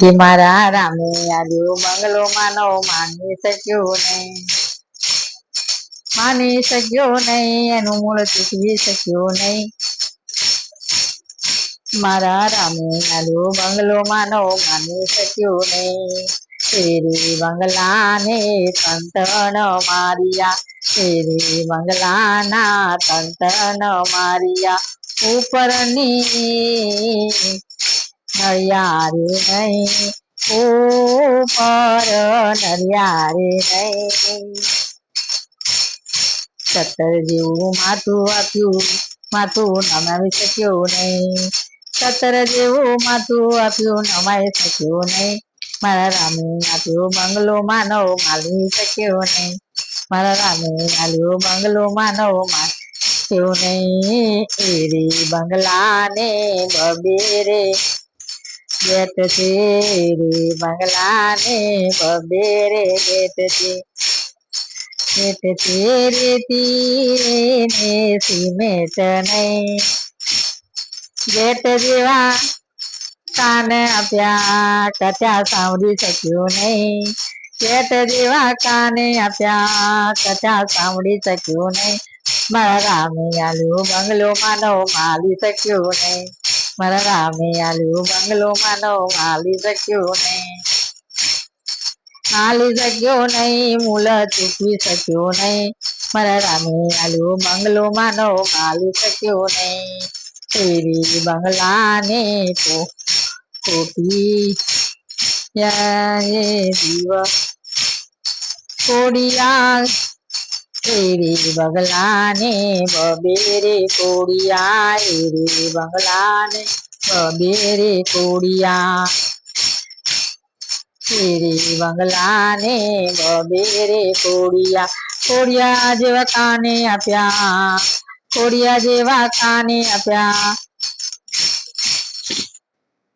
મારા રામે આલ્યો. બંગલો માનો માની શક્યો નહીં માની શક્યો નહીં એનું મૂળ ચૂકવી શક્યો નહીં મારા રામે આલ્યો. બંગલો માનો માની શક્યો નહીં તેરી બંગલાને તંતણ મારિયા. તેરી બંગલાના તંતણ મારિયા ઉપરની નળિયા રે નહીં ઉપર નરિયા રે નહીં સત્તર જેવું માથું આપ્યું માથું નમાવી શક્યું નહીં સત્તર જેવું માથું આપ્યું નમાઈ શક્યું નહીં મારા રામે આપ્યો બંગલો માનવ માલી શક્યો નહીં મારા રામે આલ્યો બંગલો માનવ માલ્યો નહીં એરી બંગલાને બબેરે ગેટ છે રે બંગલાને બબેરે ગેટ છે ગેટ છે તીરે ને સીમે નહીં. ગેટ જેવા કાન આપ્યા કથા સાંભળી શક્યું નહીં. ગેટ જેવા કાને આપ્યા કથા સાંભળી શક્યું નહીં. મારા રામે આલ્યો બંગલો માનો માલી શક્યો નહીં. મારા રામે આલ્યો બંગલો માનવ માલી શક્યો નહીં. માલી શક્યો નહીં, મૂલ ચૂકવી શક્યો નહીં. મારા રામે આલ્યો બંગલો માનવ માલી શક્યો નહીં. તેરી બંગલાને તો કોટી દીવ કોડિયા એરી બંગલાને બબેરે કોડિયા એરી બંગલાને બબેરે કોડિયા એરી બંગલાને બબેરે કોડિયા કોડિયા જેવા કાને આપ્યા કોડિયા જેવા કાને આપ્યા